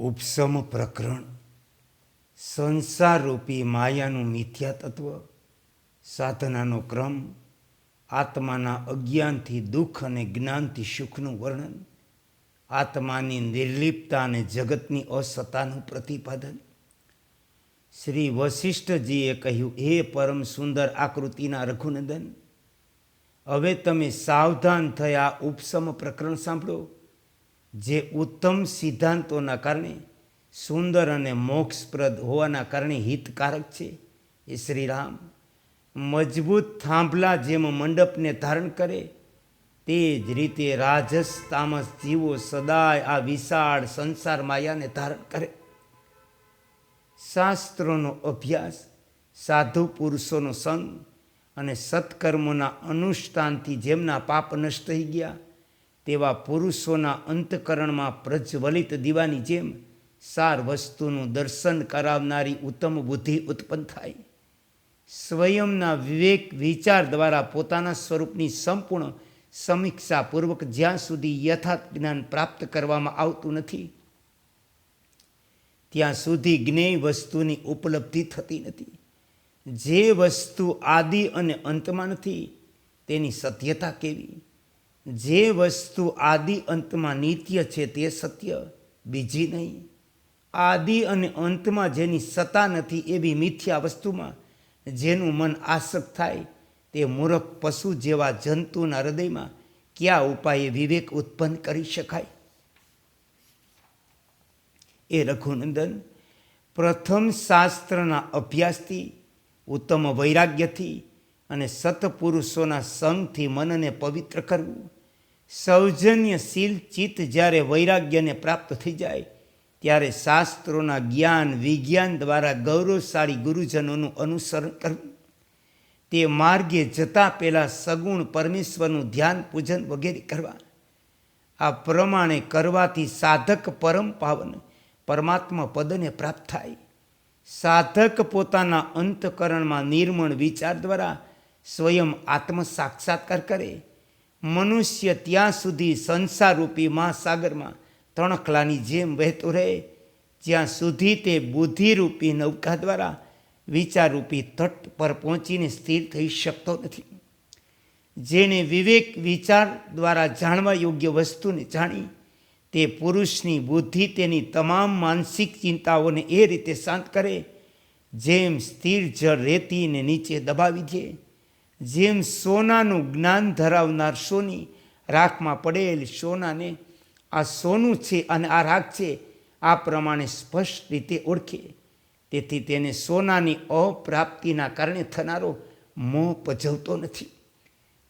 ઉપસમ પ્રકરણ. સંસારરૂપી માયાનું મિથ્યા તત્વ. સાધનાનો ક્રમ. આત્માના અજ્ઞાનથી દુઃખ અને જ્ઞાનથી સુખનું વર્ણન. આત્માની નિર્લિપ્તતા અને જગતની અસત્તાનું પ્રતિપાદન. શ્રી વશિષ્ઠજીએ કહ્યું, હે પરમ સુંદર આકૃતિના રઘુનંદન, હવે તમે સાવધાન થયા ઉપસમ પ્રકરણ સાંભળો. જે ઉત્તમ સિદ્ધાંતોના કારણે, સુંદર અને મોક્ષપ્રદ હોવાના કારણે હિતકારક છે, એ શ્રીરામ મજબૂત થાંભલા જેમ મંડપને ધારણ કરે, તે જ રીતે રાજસ તામસ જીવો સદાય આ વિશાળ સંસાર માયાને ધારણ કરે. શાસ્ત્રોનો અભ્યાસ, સાધુ પુરુષોનો સંગ અને સત્કર્મોના અનુષ્ઠાનથી જેમના પાપ નષ્ટ થઈ ગયા તેવા પુરુષોના અંતકરણમાં પ્રજ્વલિત દીવાની જેમ સાર વસ્તુનું દર્શન કરાવનારી ઉત્તમ બુદ્ધિ ઉત્પન્ન થાય. સ્વયંના વિવેક વિચાર દ્વારા પોતાના સ્વરૂપની સંપૂર્ણ સમીક્ષાપૂર્વક જ્યાં સુધી યથાર્થ જ્ઞાન પ્રાપ્ત કરવામાં આવતું નથી, ત્યાં સુધી જ્ઞેય વસ્તુની ઉપલબ્ધિ થતી નથી. જે વસ્તુ આદિ અને અંતમાં નથી, તેની સત્યતા કેવી? જે વસ્તુ આદિ અંતમાં નિત્ય છે તે સત્ય, બીજી નહીં. આદિ અને અંતમાં જેની સત્તા નથી એવી મિથ્યા વસ્તુમાં જેનું મન આસક્ત થાય તે મૂર્ખ પશુ જેવા જંતુના હૃદયમાં કયા ઉપાયે વિવેક ઉત્પન્ન કરી શકાય? એ રઘુનંદન, પ્રથમ શાસ્ત્રના અભ્યાસથી, ઉત્તમ વૈરાગ્યથી અને સત્પુરુષોના સંગથી મનને પવિત્ર કરવું. સૌજન્યશીલ ચિત્ત જ્યારે વૈરાગ્યને પ્રાપ્ત થઈ જાય, ત્યારે શાસ્ત્રોના જ્ઞાન, વિજ્ઞાન દ્વારા ગૌરવશાળી ગુરુજનોનું અનુસરણ કરવું. તે માર્ગે જતાં પહેલાં સગુણ પરમેશ્વરનું ધ્યાન પૂજન વગેરે કરવા આ પ્રમાણે કરવાથી સાધક પરમ પાવન, પરમાત્મા પદને પ્રાપ્ત થાય. સાધક પોતાના અંતકરણમાં નિર્મળ વિચાર દ્વારા સ્વયં આત્મ સાક્ષાત્કાર કરે. મનુષ્ય ત્યાં સુધી સંસારરૂપી મહાસાગરમાં તણખલાની જેમ વહેતો રહે. જ્યાં સુધી તે બુદ્ધિરૂપી નૌકા દ્વારા વિચારરૂપી તટ પર પહોંચીને સ્થિર થઈ શકતો નથી. જેણે વિવેક વિચાર દ્વારા જાણવા યોગ્ય વસ્તુને જાણી, તે પુરુષની બુદ્ધિ તેની તમામ માનસિક ચિંતાઓને એ રીતે શાંત કરે, જેમ સ્થિર જળ રેતીને નીચે દબાવી દે. જેમ સોનાનું જ્ઞાન ધરાવનાર સોની રાખમાં પડેલ સોનાને આ સોનું છે અને આ રાખ છે, આ પ્રમાણે સ્પષ્ટ રીતે ઓળખે. તેથી તેને સોનાની અપ્રાપ્તિના કારણે થનારો મોહ પજવતો નથી.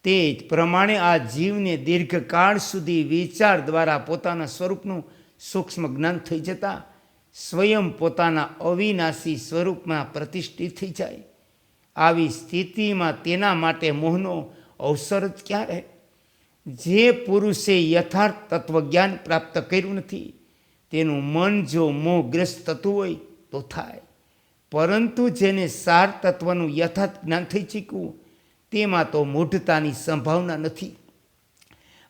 તે જ પ્રમાણે આ જીવને દીર્ઘકાળ સુધી વિચાર દ્વારા પોતાના સ્વરૂપનું સૂક્ષ્મ જ્ઞાન થઈ જતાં, સ્વયં પોતાના અવિનાશી સ્વરૂપમાં પ્રતિષ્ઠિત થઈ જાય. આવી સ્થિતિમાં તેના માટે મોહનો અવસર જ ક્યારે? જે પુરુષે યથાર્થ તત્વજ્ઞાન પ્રાપ્ત કર્યું નથી, તેનું મન જો મોહગ્રસ્ત થતું હોય તો થાય. પરંતુ જેને સાર તત્વનું યથાર્થ જ્ઞાન થઈ ચૂક્યું, તેમાં તો મૂઢતાની સંભાવના નથી.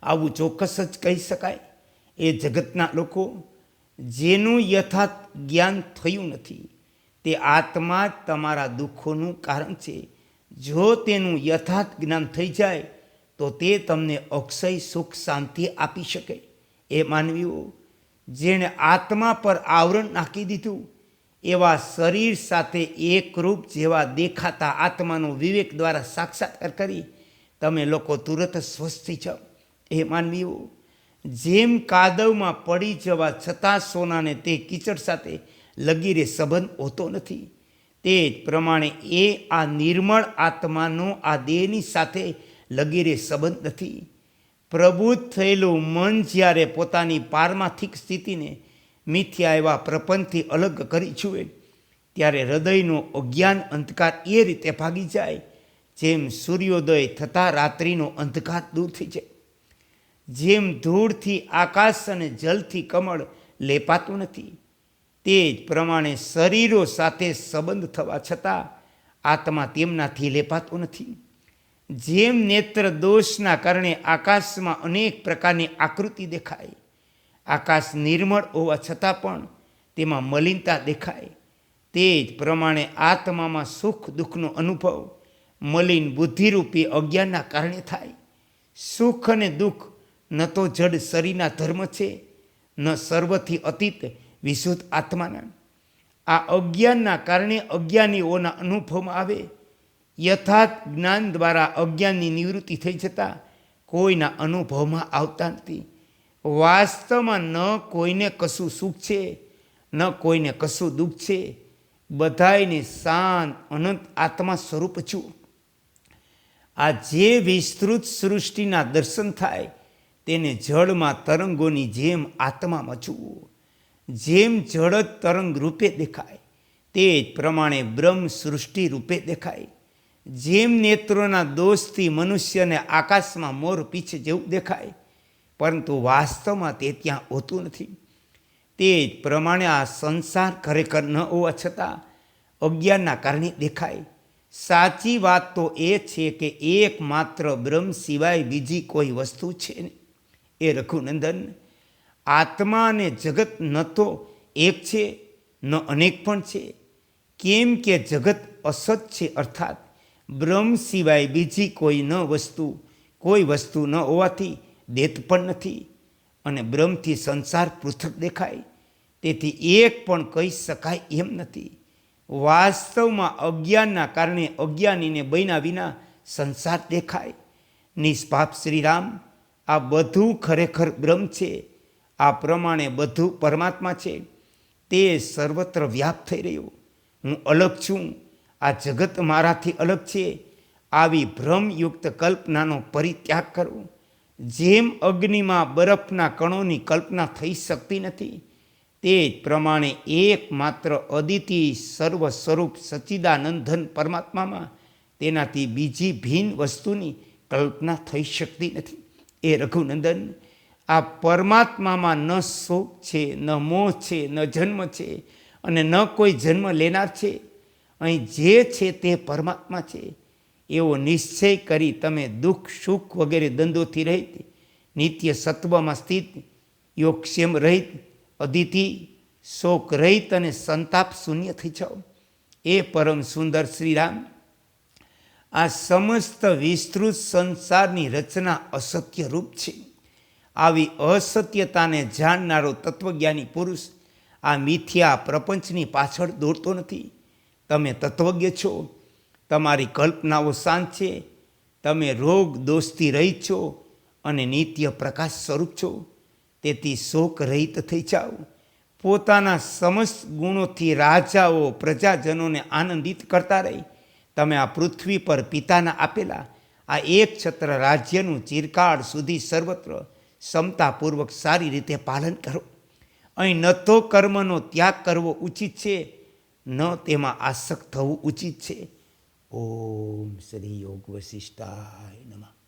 આવું ચોક્કસ જ કહી શકાય. એ જગતના લોકો, જેનું યથાર્થ જ્ઞાન થયું નથી તે આત્મા જ તમારા દુઃખોનું કારણ છે. જો તેનું યથાર્થ જ્ઞાન થઈ જાય, તો તે તમને અક્ષય સુખ શાંતિ આપી શકે. એ માનવીઓ, જેણે આત્મા પર આવરણ નાખી દીધું, એવા શરીર સાથે એકરૂપ જેવા દેખાતા આત્માનો વિવેક દ્વારા સાક્ષાત્કાર કરી તમે લોકો તુરત સ્વસ્થ થઈ જાઓ. એ માનવીઓ, જેમ કાદવમાં પડી જવા છતાં સોનાને તે કીચડ સાથે લગીરે સંબંધ હોતો નથી. તે જ પ્રમાણે એ આ નિર્મળ આત્માનો, આ દેહની સાથે લગીરે સંબંધ નથી. પ્રબુદ્ધ થયેલું મન જ્યારે પોતાની પારમાર્થિક સ્થિતિને મિથ્યા એવા પ્રપંચથી અલગ કરી જુએ, ત્યારે હૃદયનો અજ્ઞાન અંધકાર એ રીતે ભાગી જાય, જેમ સૂર્યોદય થતાં રાત્રિનો અંધકાર દૂર થઈ જાય. જેમ ધૂળથી આકાશ અને જલથી કમળ લેપાતું નથી તે જ પ્રમાણે શરીરો સાથે સંબંધ થવા છતાં આત્મા તેમનાથી લેપાતો નથી. જેમ નેત્ર દોષના કારણે આકાશમાં અનેક પ્રકારની આકૃતિ દેખાય, આકાશ નિર્મળ હોવા છતાં પણ તેમાં મલિનતા દેખાય. તે જ પ્રમાણે આત્મામાં સુખ દુઃખનો અનુભવ મલિન બુદ્ધિરૂપી અજ્ઞાનના કારણે થાય. સુખ અને દુઃખ ન તો જડ શરીરના ધર્મ છે, ન સર્વથી અતીત વિશુદ્ધ આત્માના. આ અજ્ઞાનના કારણે અજ્ઞાનીઓના અનુભવમાં આવે. યથાર્થ જ્ઞાન દ્વારા અજ્ઞાનની નિવૃત્તિ થઈ જતાં કોઈના અનુભવમાં આવતા નથી. વાસ્તવમાં ન કોઈને કશું સુખ છે, ન કોઈને કશું દુઃખ છે. બધાયને શાંત, અનંત આત્મા સ્વરૂપ છું. આ જે વિસ્તૃત સૃષ્ટિના દર્શન થાય, તેને જળમાં તરંગોની જેમ આત્મામાં જુઓ જેમ જળ તરંગ રૂપે દેખાય, તે જ પ્રમાણે બ્રહ્મ સૃષ્ટિ રૂપે દેખાય. જેમ નેત્રોના દોષથી મનુષ્યને આકાશમાં મોર પીછે જેવું દેખાય, પરંતુ વાસ્તવમાં તે ત્યાં હોતું નથી. તે જ પ્રમાણે આ સંસાર ખરેખર ન હોવા છતાં અજ્ઞાનના કારણે દેખાય. સાચી વાત તો એ છે કે એકમાત્ર બ્રહ્મ સિવાય બીજી કોઈ વસ્તુ છે નહીં. એ રઘુનંદન આત્મા અને જગત ન તો એક છે, ન અનેક પણ છે. કેમ કે જગત અસત છે અર્થાત બ્રહ્મ સિવાય બીજી કોઈ ન વસ્તુ, કોઈ વસ્તુ ન હોવાથી દેત પણ નથી અને બ્રહ્મથી સંસાર પૃથક દેખાય. તેથી એક પણ કહી શકાય એમ નથી. વાસ્તવમાં અજ્ઞાનના કારણે અજ્ઞાનીને બન્યા વિના સંસાર દેખાય. નિષ્પાપ શ્રીરામ, આ બધું ખરેખર બ્રહ્મ છે. આ પ્રમાણે બધું પરમાત્મા છે. તે સર્વત્ર વ્યાપ થઈ રહ્યો. હું અલગ છું. આ જગત મારાથી અલગ છે. આવી ભ્રમયુક્ત કલ્પનાનો પરિત્યાગ કરો. જેમ અગ્નિમાં બરફના કણોની કલ્પના થઈ શકતી નથી, તે જ પ્રમાણે એકમાત્ર અદિતિ સર્વ સ્વરૂપ સચ્ચિદાનંદન પરમાત્મામાં તેનાથી બીજી ભિન્ન વસ્તુની કલ્પના થઈ શકતી નથી. એ રઘુનંદન આ પરમાત્મામાં ન શોક છે, ન મોહ છે, ન જન્મ છે અને ન કોઈ જન્મ લેનાર છે. અહીં જે છે તે પરમાત્મા છે. એવો નિશ્ચય કરી તમે દુઃખ, સુખ વગેરે દંદોથી રહિત, નિત્ય સત્વમાં સ્થિત, યોગક્ષેમ રહિત, અદિતિ, શોક રહિત અને સંતાપ શૂન્ય થઈ જાઓ. એ પરમ સુંદર શ્રીરામ, આ સમસ્ત વિસ્તૃત સંસારની રચના અસત્ય રૂપ છે. આવી અસત્યતાને જાણનારો તત્વજ્ઞાની પુરુષ આ મિથ્યા પ્રપંચની પાછળ દોડતો નથી. તમે તત્વજ્ઞ છો, તમારી કલ્પનાઓ શાંત છે, તમે રોગ દોષથી રહિત છો અને નિત્ય પ્રકાશ સ્વરૂપ છો. તેથી શોક રહિત થઈ જાઓ. પોતાના સમસ્ત ગુણોથી રાજાઓ, પ્રજાજનોને આનંદિત કરતા રહી. તમે આ પૃથ્વી પર પિતાના આપેલા આ એક છત્ર રાજ્યનું ચિરકાળ સુધી સર્વત્ર ક્ષમતાપૂર્વક સારી રીતે પાલન કરો. અહીં ન તો કર્મનો ત્યાગ કરવો ઉચિત છે, ન તેમાં આસક્ત થવું ઉચિત છે. ઓમ શ્રી યોગ વશિષ્ઠાય નમઃ.